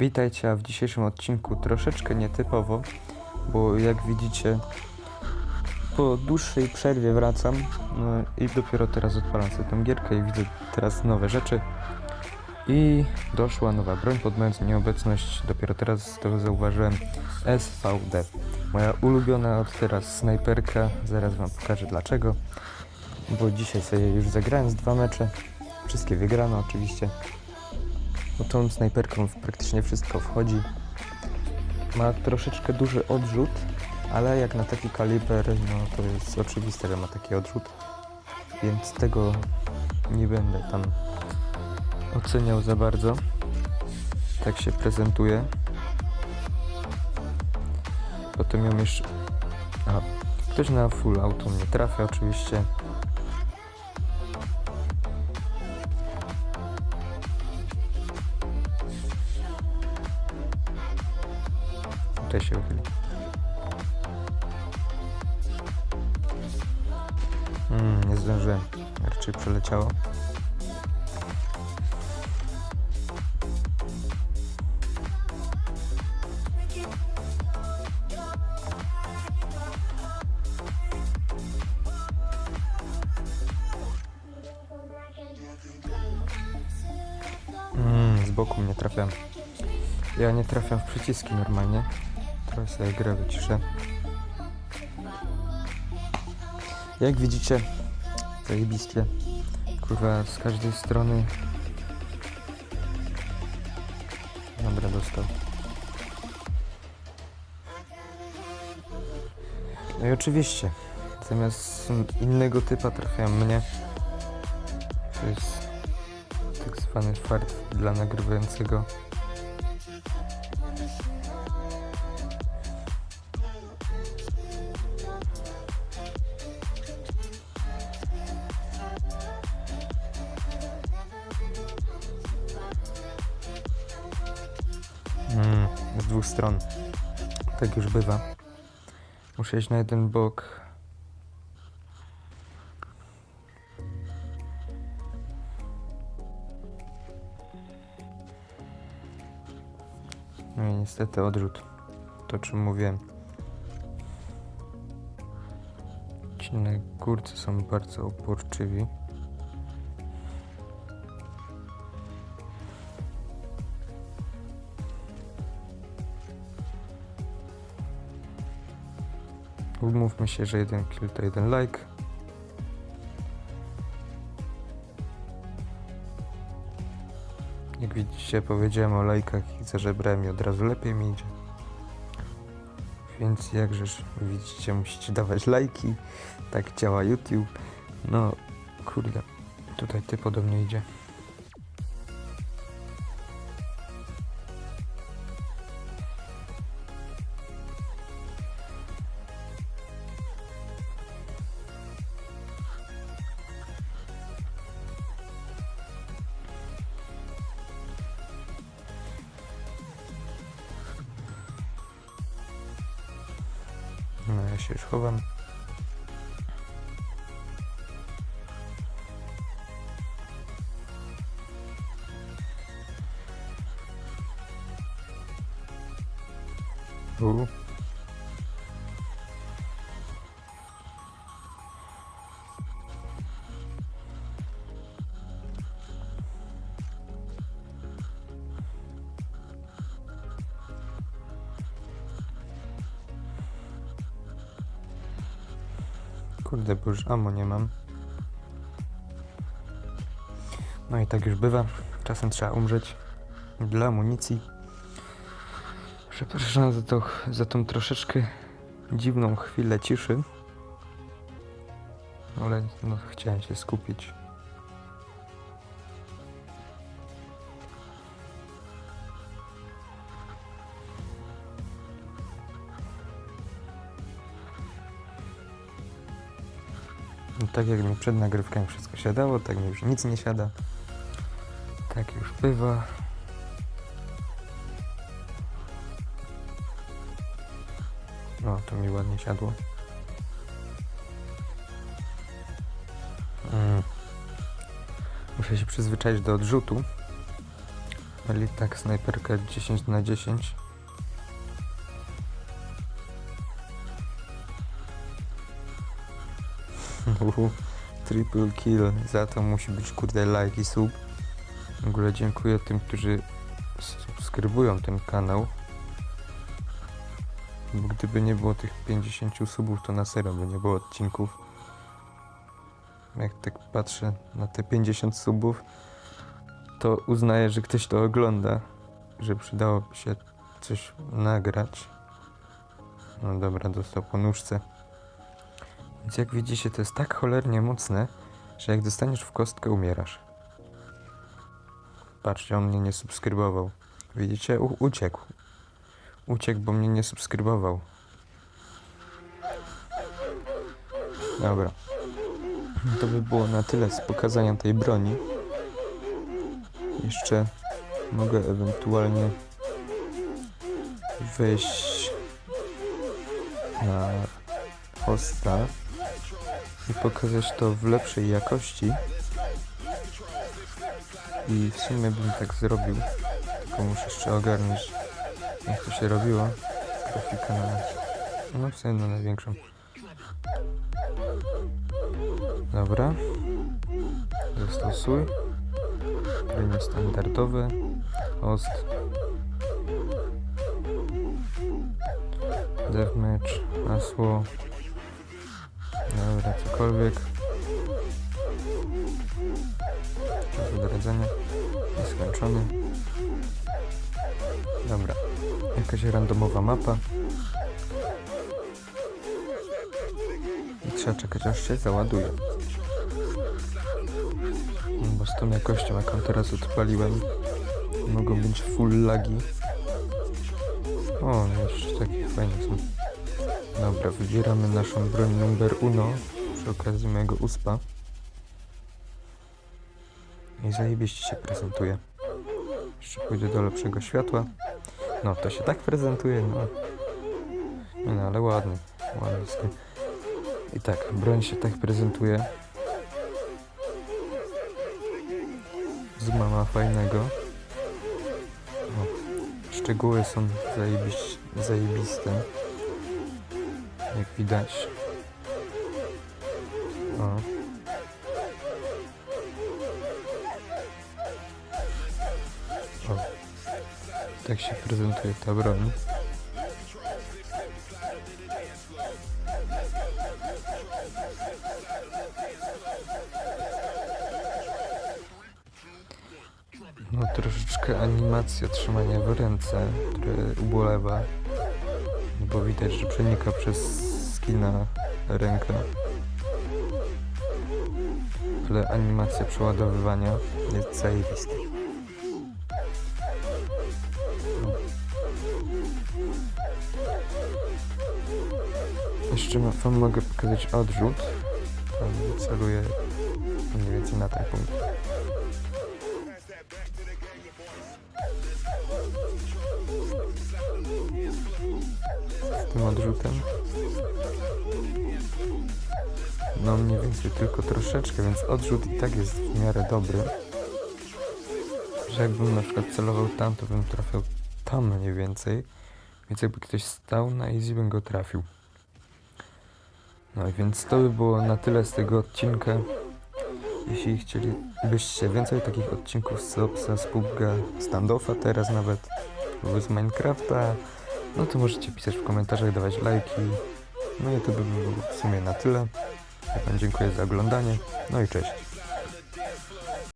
Witajcie, w dzisiejszym odcinku troszeczkę nietypowo, bo jak widzicie po dłuższej przerwie wracam no i dopiero teraz odpalam sobie tę gierkę i widzę teraz nowe rzeczy i doszła nowa broń pod nieobecność, dopiero teraz to zauważyłem SVD. Moja ulubiona od teraz snajperka, zaraz wam pokażę dlaczego, bo dzisiaj sobie już zagrałem z dwa mecze, wszystkie wygrano oczywiście. No tą snajperką praktycznie wszystko wchodzi. Ma troszeczkę duży odrzut, ale jak na taki kaliber, no to jest oczywiste, że ma taki odrzut. Więc tego nie będę tam oceniał za bardzo. Tak się prezentuje. Potem ją jeszcze... Aha, ktoś na full auto nie trafia oczywiście. Tutaj się uchyli. Mm, nie zdążyłem. Raczej przeleciało. Mm, z boku mnie trafiam. Ja nie trafiam w przyciski normalnie. Trochę sobie grę wyciszę. Jak widzicie, zajebiście. Kurwa, z każdej strony. Dobra, dostał. No i oczywiście, zamiast innego typa trafiają mnie. To jest tak zwany fart dla nagrywającego. Dwóch stron. Tak już bywa. Muszę iść na jeden bok. No i niestety odrzut. To czym mówiłem. Ci na górce są bardzo uporczywi. Umówmy się, że jeden kill to jeden like. Jak widzicie, powiedziałem o lajkach i zażebrałem i od razu lepiej mi idzie. Więc jakżeż widzicie, musicie dawać lajki. Tak działa YouTube. No, kurde, tutaj ty podobnie idzie. Ja się już chowam. U. Kurde, bo już ammo nie mam. No i tak już bywa. Czasem trzeba umrzeć dla amunicji. Przepraszam za, to, za tą troszeczkę dziwną chwilę ciszy. Ale no, chciałem się skupić. Tak jak mi przed nagrywkami wszystko siadało, tak mi już nic nie siada. Tak już bywa. No, to mi ładnie siadło. Mm. Muszę się przyzwyczaić do odrzutu. Ale tak snajperka 10 na 10. Uhu, Triple kill, za to musi być kurde like i sub. W ogóle dziękuję tym, którzy subskrybują ten kanał. Bo gdyby nie było tych 50 subów, to na serio by nie było odcinków. Jak tak patrzę na te 50 subów, to uznaję, że ktoś to ogląda, że przydałoby się coś nagrać. No dobra, dostał po nóżce. Więc jak widzicie, to jest tak cholernie mocne, że jak dostaniesz w kostkę, umierasz. Patrzcie, on mnie nie subskrybował. Widzicie? U uciekł. Uciekł, bo mnie nie subskrybował. Dobra. To by było na tyle z pokazania tej broni. Jeszcze mogę ewentualnie wejść na hosta i pokazać to w lepszej jakości. I w sumie bym tak zrobił, tylko muszę jeszcze ogarnąć jak to się robiło. Grafika na... no w sumie na największą. Dobra. Zastosuj. Premier standardowy. Host. Deathmatch. Hasło. Cokolwiek. Czas odradzenia. Jest skończony. Dobra. Jakaś randomowa mapa. I trzeba czekać aż się załaduje. Bo z tą jakością jaką teraz odpaliłem mogą być full lagi. O, jeszcze takie fajne są. Dobra, wybieramy naszą broń numer uno przy okazji mojego uspa. I zajebiście się prezentuje. Jeszcze pójdę do lepszego światła. No, to się tak prezentuje, no. No, ale. Ładnie jest. I tak, broń się tak prezentuje. Zooma ma fajnego. O, szczegóły są zajebiste. Jak widać. O. O. Tak się prezentuje ta broń. No troszeczkę animacja trzymania w ręce, które ubolewa. No Bo widać, że przenika przez skina rękę. Ale animacja przeładowywania jest zajebista. Jeszcze wam mogę pokazać odrzut. Tam celuję mniej więcej na ten punkt. Z tym odrzutem. No mniej więcej tylko troszeczkę, więc odrzut i tak jest w miarę dobry. Że jakbym na przykład celował tam, to bym trafiał tam mniej więcej. Więc jakby ktoś stał na easy, bym go trafił. No i więc to by było na tyle z tego odcinka. Jeśli chcielibyście więcej takich odcinków z Opsa, z PUBG'a, standoffa teraz nawet, lub z Minecrafta, no to możecie pisać w komentarzach, dawać lajki. No i to by było w sumie na tyle. Ja wam dziękuję za oglądanie. No i cześć.